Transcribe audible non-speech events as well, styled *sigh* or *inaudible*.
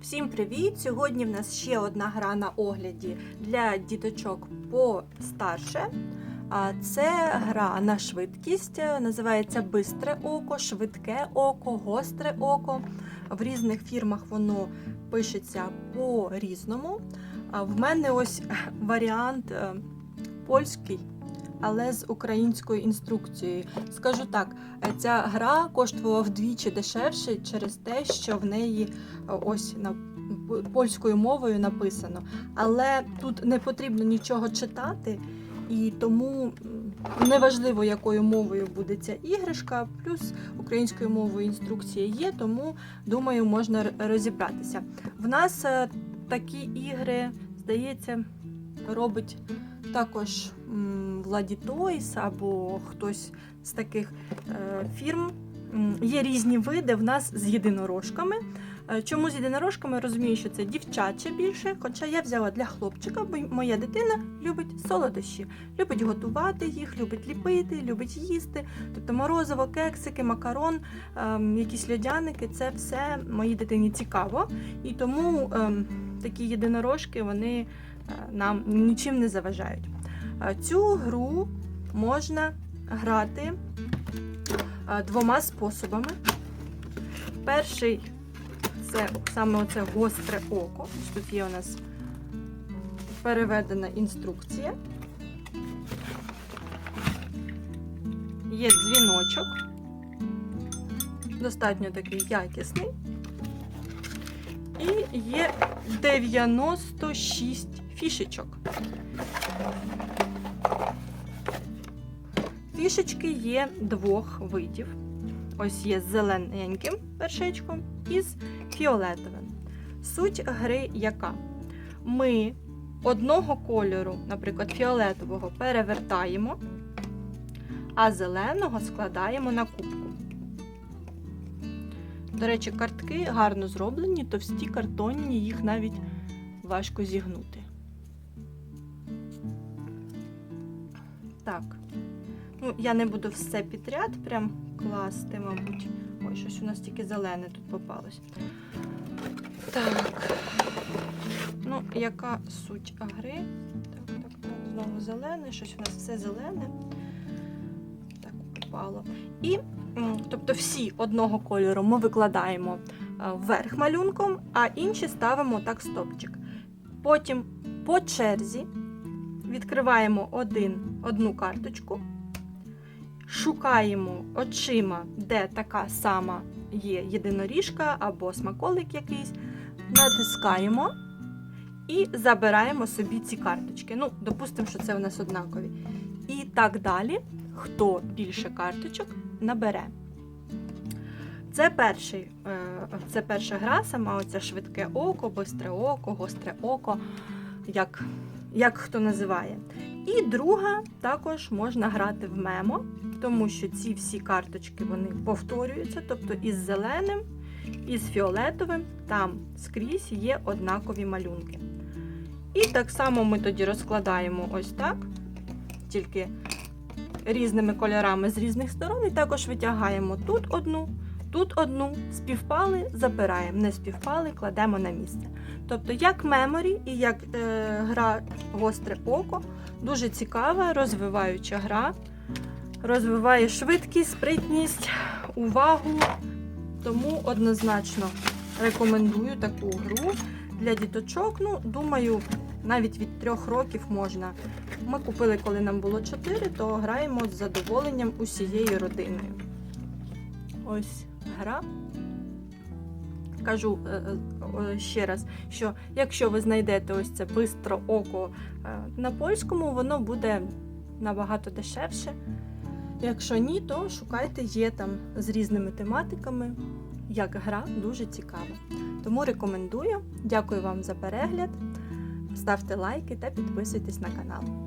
Всім привіт! Сьогодні в нас ще одна гра на огляді для діточок постарше. Це гра на швидкість, називається Бистре око, швидке око, гостре око. В різних фірмах воно пишеться по-різному. В мене ось *laughs* варіант е, польський, але з українською інструкцією. Скажу так, е, ця гра коштувала вдвічі дешевше через те, що в неї е, ось на польською мовою написано. Але тут не потрібно нічого читати, і тому неважливо, якою мовою буде ця іграшка, плюс українською мовою інструкція є, тому думаю, можна розібратися. В нас е, такі ігри, здається, робить також Владі Тойс або хтось з таких е, фірм. Є різні види в нас з єдинорожками. Е, Чому з єдинорожками? Розумію, що це дівчаче більше, хоча я взяла для хлопчика, бо моя дитина любить солодощі, любить готувати їх, любить ліпити, любить їсти. Тобто морозиво, кексики, макарон, ем, якісь льодяники це все моїй дитині цікаво. І тому ем, такі єдинорожки вони е, нам нічим не заважають. Е, Цю гру можна грати двома способами. Перший це саме оце гостре око. Тут є у нас переведена інструкція. Є дзвіночок. Достатньо такий якісний. І є 96 фішечок. Фішечки є двох видів. Ось є з зелененьким вершечком і з фіолетовим. Суть гри яка? Ми одного кольору, наприклад, фіолетового, перевертаємо, а зеленого складаємо на кубку. До речі, картки гарно зроблені, товсті картонні, їх навіть важко зігнути. Так. Ну, я не буду все підряд прям класти, мабуть. Щось у нас тільки зелене тут попалось. Так. Ну, яка суть гри? Так, так, так. Знову зелене, щось у нас все зелене. Так, попало. І, тобто, всі одного кольору ми викладаємо е, вверх малюнком, а інші ставимо так стопчик. Потім по черзі відкриваємо один, одну карточку шукаємо очима, де така сама є єдиноріжка або смаколик якийсь, натискаємо і забираємо собі ці карточки. Ну, допустимо, що це у нас однакові. І так далі, хто більше карточок набере. Це, перший, е, це перша гра, сама оця швидке око, бистре око, гостре око, як, як хто називає. І друга також можна грати в мемо, тому що ці всі карточки вони повторюються, тобто із зеленим, і з фіолетовим, там скрізь є однакові малюнки. І так само ми тоді розкладаємо ось так, тільки різними кольорами з різних сторон, і також витягаємо тут одну, тут одну, співпали, забираємо, не співпали, кладемо на місце. Тобто, як меморі і як е, гра гостре око, дуже цікава, розвиваюча гра. Розвиває швидкість, спритність, увагу. Тому однозначно рекомендую таку гру для діточок. Ну, думаю, навіть від трьох років можна. Ми купили, коли нам було 4, то граємо з задоволенням усією родиною. Ось гра. Кажу е, е, ще раз, що якщо ви знайдете ось це бистро око е, на польському, воно буде набагато дешевше. Якщо ні, то шукайте є там з різними тематиками. Як гра дуже цікава. Тому рекомендую. Дякую вам за перегляд. Ставте лайки та підписуйтесь на канал.